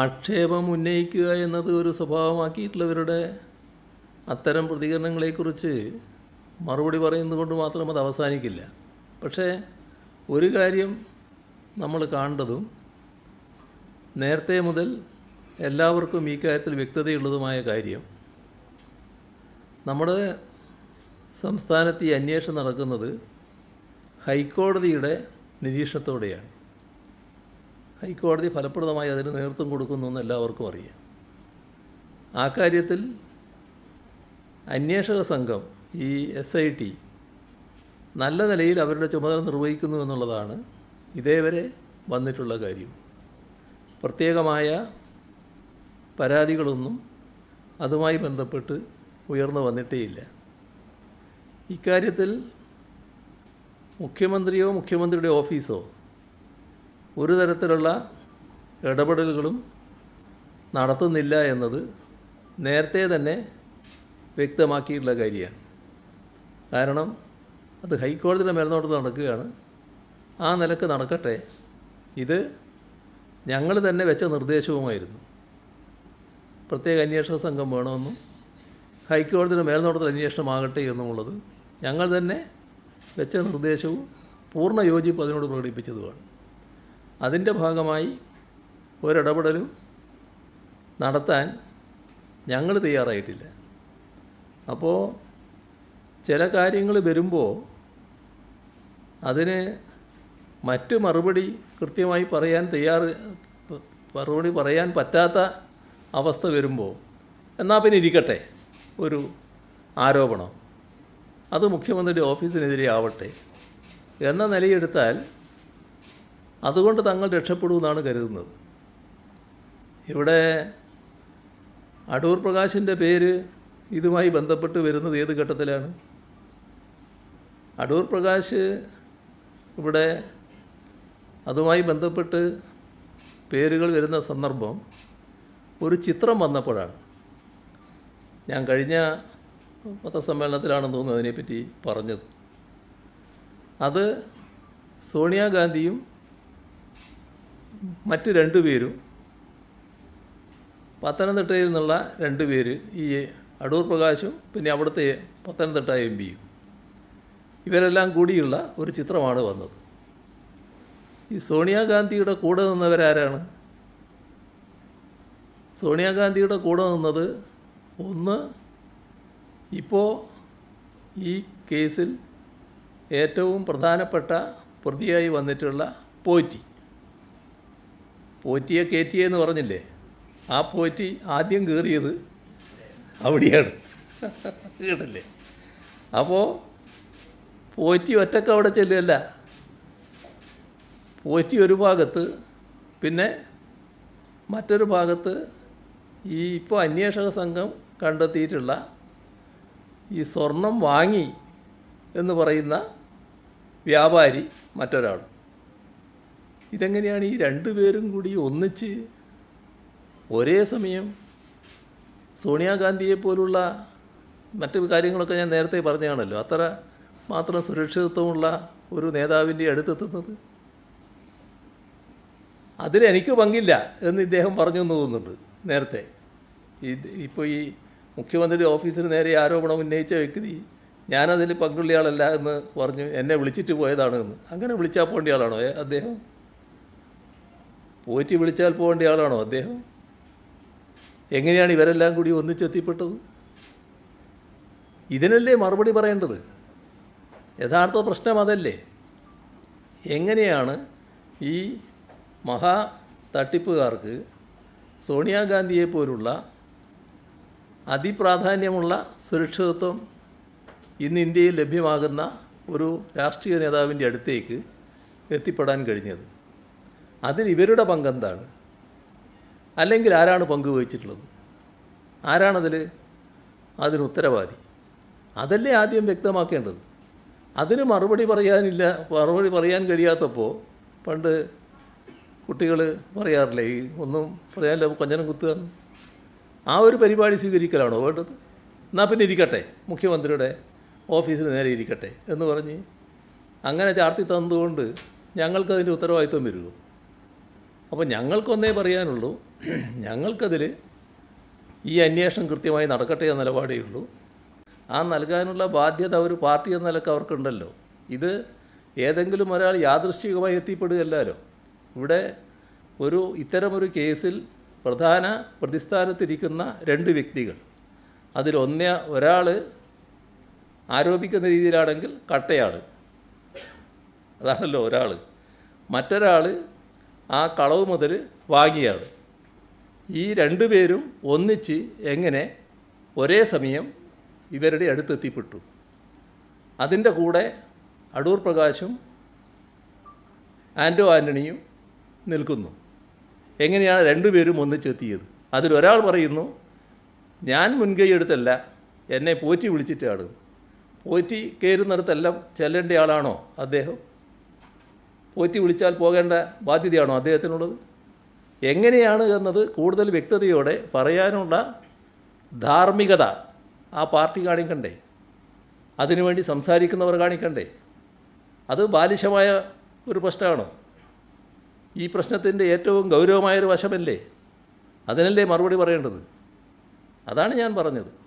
ആക്ഷേപം ഉന്നയിക്കുക എന്നത് ഒരു സ്വഭാവമാക്കിയിട്ടുള്ളവരുടെ അത്തരം പ്രതികരണങ്ങളെക്കുറിച്ച് മറുപടി പറയുന്നത് കൊണ്ട് മാത്രം അത് അവസാനിക്കില്ല. പക്ഷേ ഒരു കാര്യം നമ്മൾ കാണേണ്ടതും നേരത്തെ മുതൽ എല്ലാവർക്കും ഈ കാര്യത്തിൽ വ്യക്തതയുള്ളതുമായ കാര്യം നമ്മുടെ സംസ്ഥാനത്ത് ഈ അന്വേഷണം നടക്കുന്നത് ഹൈക്കോടതിയുടെ നിരീക്ഷണത്തോടെയാണ്. ഹൈക്കോടതി ഫലപ്രദമായി അതിന് നേതൃത്വം കൊടുക്കുന്നു എന്ന് എല്ലാവർക്കും അറിയാം. ആ കാര്യത്തിൽ അന്വേഷക സംഘം ഈ എസ് ഐ ടി നല്ല നിലയിൽ അവരുടെ ചുമതല നിർവഹിക്കുന്നു എന്നുള്ളതാണ് ഇതേവരെ വന്നിട്ടുള്ള കാര്യം. പ്രത്യേകമായ പരാതികളൊന്നും അതുമായി ബന്ധപ്പെട്ട് ഉയർന്നു വന്നിട്ടേയില്ല. ഇക്കാര്യത്തിൽ മുഖ്യമന്ത്രിയോ മുഖ്യമന്ത്രിയുടെ ഓഫീസോ ഒരു തരത്തിലുള്ള ഇടപെടലുകളും നടത്തുന്നില്ല എന്നത് നേരത്തെ തന്നെ വ്യക്തമാക്കിയിട്ടുള്ള കാര്യമാണ്. കാരണം അത് ഹൈക്കോടതിയുടെ മേൽനോട്ടത്തിൽ നടക്കുകയാണ്. ആ നിലയ്ക്ക് നടക്കട്ടെ. ഇത് ഞങ്ങൾ തന്നെ വെച്ച നിർദ്ദേശവുമായിരുന്നു. പ്രത്യേക അന്വേഷണ സംഘം വേണമെന്നും ഹൈക്കോടതിയുടെ മേൽനോട്ടത്തിൽ അന്വേഷണമാകട്ടെ എന്നുമുള്ളത് ഞങ്ങൾ തന്നെ വെച്ച നിർദ്ദേശവും പൂർണ യോജിപ്പ് അതിനോട് പ്രകടിപ്പിച്ചതുമാണ്. അതിന്റെ ഭാഗമായി ഒരിടപെടലും നടത്താൻ ഞങ്ങൾ തയ്യാറായിട്ടില്ല. അപ്പോൾ ചില കാര്യങ്ങൾ വരുമ്പോൾ അതിന് മറ്റ് മറുപടി കൃത്യമായി പറയാൻ തയ്യാറ് മറുപടി പറയാൻ പറ്റാത്ത അവസ്ഥ വരുമ്പോൾ എന്നാൽ പിന്നെ ഇരിക്കട്ടെ ഒരു ആരോപണം. അത് മുഖ്യമന്ത്രിയുടെ ഓഫീസിനെതിരെ ആവട്ടെ. എന്ന നിലയെടുത്താൽ അതുകൊണ്ട് തങ്ങൾ രക്ഷപ്പെടുമെന്നാണ് കരുതുന്നത്. ഇവിടെ അടൂർ പ്രകാശിന്റെ പേര് ഇതുമായി ബന്ധപ്പെട്ട് വരുന്നത് ഏത് ഘട്ടത്തിലാണ്? അടൂർ പ്രകാശ് ഇവിടെ അതുമായി ബന്ധപ്പെട്ട് പേരുകൾ വരുന്ന സന്ദർഭം ഒരു ചിത്രം വന്നപ്പോഴാണ്. ഞാൻ കഴിഞ്ഞ പത്രസമ്മേളനത്തിലാണെന്ന് തോന്നുന്നു അതിനെപ്പറ്റി പറഞ്ഞത്. അത് സോണിയാഗാന്ധിയും മറ്റ് രണ്ടുപേരും പത്തനംതിട്ടയിൽ നിന്നുള്ള രണ്ട് പേര് ഈ അടൂർ പ്രകാശും പിന്നെ അവിടുത്തെ പത്തനംതിട്ട എം പിയും. ഇവരെല്ലാം കൂടിയുള്ള ഒരു ചിത്രമാണ് വന്നത്. ഈ സോണിയാഗാന്ധിയുടെ കൂടെ നിന്നവരാരാണ്? സോണിയാഗാന്ധിയുടെ കൂടെ നിന്നത് ഒന്ന് ഇപ്പോൾ ഈ കേസിൽ ഏറ്റവും പ്രധാനപ്പെട്ട പ്രതിയായി വന്നിട്ടുള്ള പോറ്റി. പോറ്റിയെ കയറ്റിയേ എന്ന് പറഞ്ഞില്ലേ? ആ പോറ്റി ആദ്യം കയറിയത് അവിടെയാണ്. കേട്ടില്ലേ? അപ്പോൾ പോറ്റി ഒറ്റയ്ക്ക് അവിടെ ചെല്ലുകയല്ല. പോറ്റി ഒരു ഭാഗത്ത് പിന്നെ മറ്റൊരു ഭാഗത്ത് ഈ ഇപ്പോൾ അന്വേഷക സംഘം കണ്ടെത്തിയിട്ടുള്ള ഈ സ്വർണം വാങ്ങി എന്ന് പറയുന്ന വ്യാപാരി മറ്റൊരാൾ ഇതെങ്ങനെയാണ് ഈ രണ്ടുപേരും കൂടി ഒന്നിച്ച് ഒരേ സമയം സോണിയാഗാന്ധിയെ പോലുള്ള മറ്റു കാര്യങ്ങളൊക്കെ ഞാൻ നേരത്തെ പറഞ്ഞതാണല്ലോ. അത്ര മാത്രം സുരക്ഷിതത്വമുള്ള ഒരു നേതാവിന്റെ അടുത്തെത്തുന്നത് അതിലെനിക്ക് പങ്കില്ല എന്ന് ഇദ്ദേഹം പറഞ്ഞു എന്ന് തോന്നുന്നുണ്ട് നേരത്തെ. ഇപ്പോൾ ഈ മുഖ്യമന്ത്രി ഓഫീസിന് നേരെ ആരോപണം ഉന്നയിച്ച വ്യക്തി ഞാനതിൽ പങ്കുള്ളയാളല്ല എന്ന് പറഞ്ഞു എന്നെ വിളിച്ചിട്ട് പോയതാണ് എന്ന് അങ്ങനെ വിളിച്ചാൽ പോകേണ്ട ആളാണോ അദ്ദേഹം? പോറ്റി വിളിച്ചാൽ പോകേണ്ട ആളാണോ അദ്ദേഹം? എങ്ങനെയാണ് ഇവരെല്ലാം കൂടി ഒന്നിച്ചെത്തിപ്പെട്ടത്? ഇതിനല്ലേ മറുപടി പറയേണ്ടത്? യഥാർത്ഥ പ്രശ്നം അതല്ലേ? എങ്ങനെയാണ് ഈ മഹാ തട്ടിപ്പുകാർക്ക് സോണിയാഗാന്ധിയെ പോലുള്ള അതിപ്രാധാന്യമുള്ള സുരക്ഷിതത്വം ഇന്ന് ഇന്ത്യയിൽ ലഭ്യമാകുന്ന ഒരു രാഷ്ട്രീയ നേതാവിന്റെ അടുത്തേക്ക് എത്തിപ്പെടാൻ കഴിഞ്ഞത്? അതിൽ ഇവരുടെ പങ്കെന്താണ് അല്ലെങ്കിൽ ആരാണ് പങ്കുവഹിച്ചിട്ടുള്ളത് ആരാണതിൽ അതിന് ഉത്തരവാദി. അതല്ലേ ആദ്യം വ്യക്തമാക്കേണ്ടത്. അതിന് മറുപടി പറയാനില്ല മറുപടി പറയാൻ കഴിയാത്തപ്പോൾ പണ്ട് കുട്ടികൾ പറയാറില്ലേ ഈ ഒന്നും പറയാനില്ല കൊഞ്ഞനം കുത്തുക. ആ ഒരു പരിപാടി സ്വീകരിക്കലാണോ വേണ്ടത്? എന്നാൽ പിന്നെ ഇരിക്കട്ടെ മുഖ്യമന്ത്രിയുടെ ഓഫീസിന് നേരെ ഇരിക്കട്ടെ എന്ന് പറഞ്ഞ് അങ്ങനെ ചാർത്തി തന്നതുകൊണ്ട് ഞങ്ങൾക്കതിന്റെ ഉത്തരവാദിത്വം വരുമോ? അപ്പോൾ ഞങ്ങൾക്കൊന്നേ പറയാനുള്ളൂ ഞങ്ങൾക്കതിൽ ഈ അന്വേഷണം കൃത്യമായി നടക്കട്ടെ എന്ന നിലപാടേ ഉള്ളൂ. ആ നൽകാനുള്ള ബാധ്യത ഒരു പാർട്ടി എന്ന നിലയ്ക്ക് അവർക്കുണ്ടല്ലോ. ഇത് ഏതെങ്കിലും ഒരാൾ യാദൃശ്ചികമായി എത്തിപ്പെടുകയല്ലോ ഇവിടെ ഒരു ഇത്തരമൊരു കേസിൽ പ്രധാന പ്രതിസ്ഥാനത്തിരിക്കുന്ന രണ്ട് വ്യക്തികൾ. അതിലൊന്നേ ഒരാൾ ആരോപിക്കുന്ന രീതിയിലാണെങ്കിൽ കട്ടയാണ് അതാണല്ലോ ഒരാൾ മറ്റൊരാൾ ആ കളവ് മുതൽ വാങ്ങിയാണ്. ഈ രണ്ടു പേരും ഒന്നിച്ച് എങ്ങനെ ഒരേ സമയം ഇവരുടെ അടുത്തെത്തിപ്പെട്ടു. അതിന്റെ കൂടെ അടൂർ പ്രകാശും ആന്റോ ആന്റണിയും നിൽക്കുന്നു. എങ്ങനെയാണ് രണ്ടുപേരും ഒന്നിച്ചെത്തിയത്? അതിലൊരാൾ പറയുന്നു ഞാൻ മുൻകൈ എടുത്തല്ല എന്നെ പോറ്റി വിളിച്ചിട്ടാണ്. പോറ്റി കയറുന്നിടത്തെല്ലാം ചെല്ലേണ്ട ആളാണോ അദ്ദേഹം? പോറ്റി വിളിച്ചാൽ പോകേണ്ട ബാധ്യതയാണോ അദ്ദേഹത്തിനുള്ളത്? എങ്ങനെയാണ് എന്നത് കൂടുതൽ വ്യക്തതയോടെ പറയാനുള്ള ധാർമ്മികത ആ പാർട്ടി കാണിക്കണ്ടേ? അതിനുവേണ്ടി സംസാരിക്കുന്നവർ കാണിക്കണ്ടേ? അത് ബാലിശമായ ഒരു പ്രശ്നമാണ്? ഈ പ്രശ്നത്തിന്റെ ഏറ്റവും ഗൗരവമായൊരു വശമല്ലേ? അതിനല്ലേ മറുപടി പറയേണ്ടത്? അതാണ് ഞാൻ പറഞ്ഞത്.